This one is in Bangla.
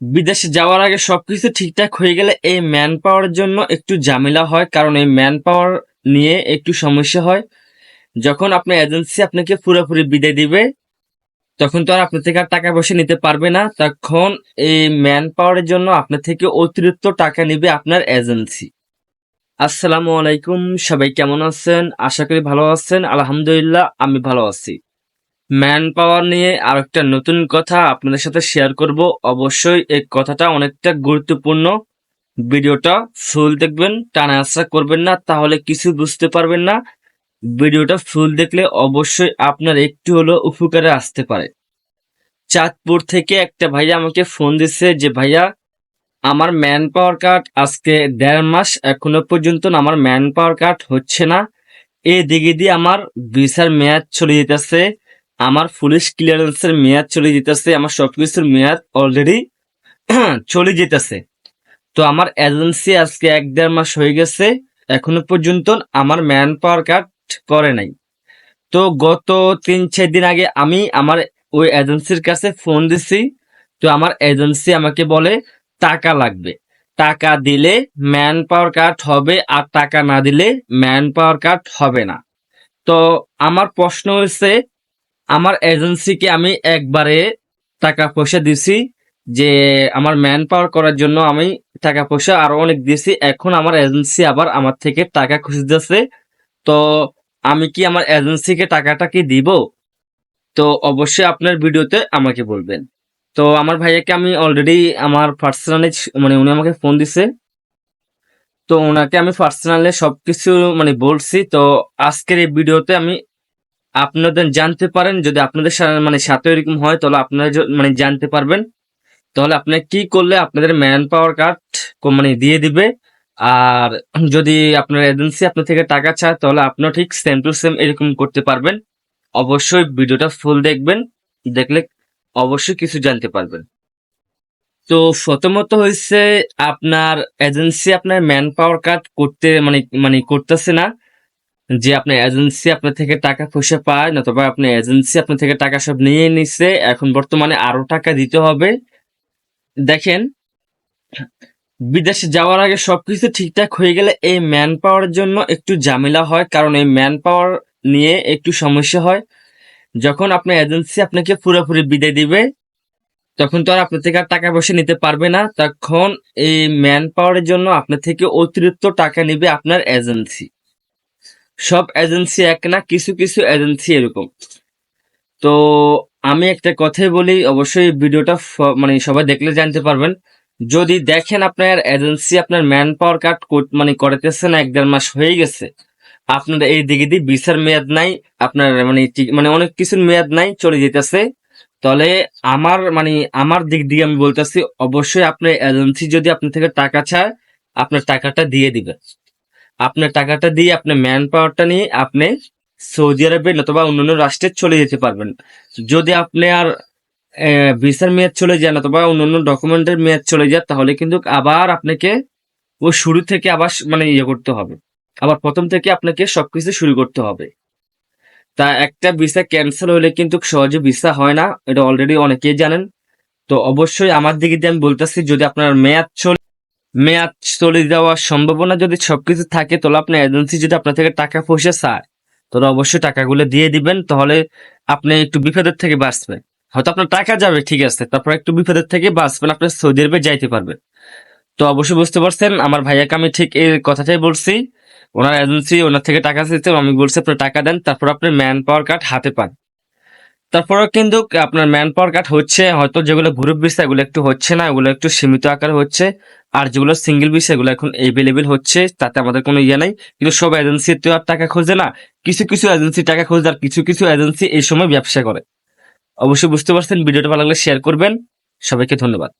বিদেশে যাওয়ার আগে সবকিছু ঠিকঠাক হয়ে গেলে এই ম্যান পাওয়ারের জন্য একটু ঝামেলা হয়, কারণ এই ম্যান পাওয়ার নিয়ে একটু সমস্যা হয়। যখন আপনার এজেন্সি আপনাকে পুরোপুরি বিদায় দিবে, তখন তো আর আপনার থেকে আর টাকা পয়সা নিতে পারবে না। তখন এই ম্যান পাওয়ারের জন্য আপনার থেকে অতিরিক্ত টাকা নিবে আপনার এজেন্সি আসসালামু আলাইকুম, সবাই কেমন আছেন? আশা করি ভালো আছেন। আলহামদুলিল্লাহ, আমি ভালো আছি। ম্যান পাওয়ার নিয়ে আর একটা নতুন কথা আপনাদের সাথে শেয়ার করব। অবশ্যই এই কথাটা অনেকটা গুরুত্বপূর্ণ। ভিডিওটা ফুল দেখবেন, টানা আসা করবেন না, তাহলে কিছু বুঝতে পারবেন না। ভিডিওটা ফুল দেখলে অবশ্যই আপনার একটু হলেও উপকারে আসতে পারে। চাঁদপুর থেকে একটা ভাইয়া আমাকে ফোন দিছে যে, ভাইয়া, আমার ম্যান পাওয়ার কার্ড আজকে দেড় মাস, এখনও পর্যন্ত আমার ম্যান পাওয়ার কার্ড হচ্ছে না। এই দিকে দিয়ে আমার ভিসার মেয়াদ চলে যেতেছে। আমার পুলিশ ক্লিয়ারেন্সের মেয়াদ চলে যেতেছে, আমার সবকিছুর মেয়াদ অলরেডি চলে যেতেছে। তো আমার এজেন্সি আজকে এক দেড় মাস হয়ে গেছে, এখনও পর্যন্ত আমার ম্যান পাওয়ার কার্ড করে নাই। তো গত তিন চার দিন আগে আমি আমার ওই এজেন্সির কাছে ফোন দিছি, তো আমার এজেন্সি আমাকে বলে, টাকা লাগবে। টাকা দিলে ম্যান পাওয়ার কার্ড হবে, আর টাকা না দিলে ম্যান পাওয়ার কার্ড হবে না। তো আমার প্রশ্ন হচ্ছে আমার এজেন্সিকে আমি একবারে টাকা পয়সা দিছি যে আমার ম্যান পাওয়ার করার জন্য আমি টাকা পয়সা আরও অনেক দিয়েছি। এখন আমার এজেন্সি আবার আমার থেকে টাকা খুঁজে খুঁজতেছে তো আমি কি আমার এজেন্সিকে টাকাটা কি দিব? তো অবশ্যই আপনার ভিডিওতে আমাকে বলবেন। তো আমার ভাইয়াকে আমি অলরেডি আমার পার্সোনালি মানে উনি আমাকে ফোন দিছে। তো ওনাকে আমি পার্সোনালি সব কিছু মানে বলছি। তো আজকের এই ভিডিওতে আমি আপনাদের জানতে পারেন, যদি আপনাদের মানে সাথে এরকম হয়, তাহলে আপনারা মানে জানতে পারবেন। তাহলে আপনার কি করলে আপনাদের ম্যান পাওয়ার কার্ড মানে দিয়ে দিবে? আর যদি আপনার এজেন্সি আপনার থেকে টাকা চায়, তাহলে আপনিও ঠিক সেম টু সেম এরকম করতে পারবেন। অবশ্যই ভিডিওটা ফুল দেখবেন, দেখলে অবশ্যই কিছু জানতে পারবেন। তো প্রথমত হয়েছে আপনার এজেন্সি আপনার ম্যান পাওয়ার কার্ড করতে মানে মানে করতেছে না। যে আপনার এজেন্সি আপনার থেকে টাকা পয়সা পায়, নতুবা আপনার এজেন্সি আপনার থেকে টাকা সব নিয়ে নিচ্ছে এখন বর্তমানে আরও টাকা দিতে হবে। দেখেন, বিদেশে যাওয়ার আগে সবকিছু ঠিকঠাক হয়ে গেলে এই ম্যান পাওয়ারের জন্য একটু ঝামেলা হয়, কারণ এই ম্যান পাওয়ার নিয়ে একটু সমস্যা হয়। যখন আপনার এজেন্সি আপনাকে পুরোপুরি বিদায় দিবে, তখন তো আর আপনার থেকে আর টাকা পয়সা নিতে পারবে না। তখন এই ম্যান পাওয়ারের জন্য আপনার থেকে অতিরিক্ত টাকা নিবে আপনার এজেন্সি সব এজেন্সি এক না, কিছু কিছু এজেন্সি এরকম। তো আমি একটা কথাই বলি, অবশ্যই ভিডিওটা মানে সবাই দেখলে জানতে পারবেন। যদি দেখেন আপনার এজেন্সি আপনার ম্যান পাওয়ার কার্ড মানে করতেছে না, এক দেড় মাস হয়ে গেছে, আপনার এই দিকে দিয়ে বিচার মেয়াদ নাই, আপনার মানে মানে অনেক কিছুর মেয়াদ নাই, চলে যেতেছে। তাহলে আমার মানে আমার দিক দিয়ে আমি বলতেছি, অবশ্যই আপনার এজেন্সি যদি আপনার থেকে টাকা চায়, আপনার টাকাটা দিয়ে দিবে। আপনার টাকাটা দিয়ে আপনার ম্যান পাওয়ারটা নিয়ে আপনি সৌদি আরবে অথবা অন্যান্য রাষ্ট্রে চলে যেতে পারবেন। যদি আপনি আর ভিসার মেয়াদ চলে যান অথবা অন্যান্য ডকুমেন্টের মেয়াদ চলে যায়, তাহলে কিন্তু আবার আপনাকে ও শুরু থেকে আবার মানে ইয়ে করতে হবে। আবার প্রথম থেকে আপনাকে সবকিছু শুরু করতে হবে। তা একটা ভিসা ক্যান্সেল হলে কিন্তু সহজে ভিসা হয় না, এটা অলরেডি অনেকেই জানেন। তো অবশ্যই আমার দিকে দিয়ে আমি বলতেছি, যদি আপনার মেয়াদ চলে মেয়াদ চলে যাওয়ার সম্ভাবনা যদি সবকিছু থাকে, তাহলে আপনার এজেন্সি যদি আপনার থেকে টাকা পয়সা চায়, তাহলে অবশ্যই টাকাগুলো দিয়ে দিবেন, তাহলে আপনি একটু বিপদের থেকে বাঁচবেন। হয়তো আপনার টাকা যাবে, ঠিক আছে, তারপর একটু বিপদের থেকে বাঁচবেন, আপনি সৌদি আরবে যাইতে পারবেন। তো অবশ্যই বুঝতে পারছেন, আমার ভাইয়াকে আমি ঠিক এই কথাটাই বলছি, ওনার এজেন্সি ওনার থেকে টাকা দিতে আমি বলছি, আপনি টাকা দেন, তারপর আপনি ম্যান পাওয়ার কার্ড হাতে পান। তারপরে কিন্তু আপনার ম্যান পাওয়ার কাট হচ্ছে, হয়তো যেগুলো গ্রুপ বিষয় এগুলো একটু হচ্ছে না, এগুলো একটু সীমিত আকারে হচ্ছে, আর যেগুলো সিঙ্গেল বিষয় এগুলো এখন এভেলেবেল হচ্ছে, তাতে আমাদের কোনো ইয়ে নাই। কিন্তু সব এজেন্সি তো আর টাকা খোঁজে না। কিছু কিছু এজেন্সি টাকা খোঁজে, আর কিছু কিছু এজেন্সি এই সময় ব্যবসা করে। অবশ্যই বুঝতে পারছেন, ভিডিওটা ভালো লাগলে শেয়ার করবেন। সবাইকে ধন্যবাদ।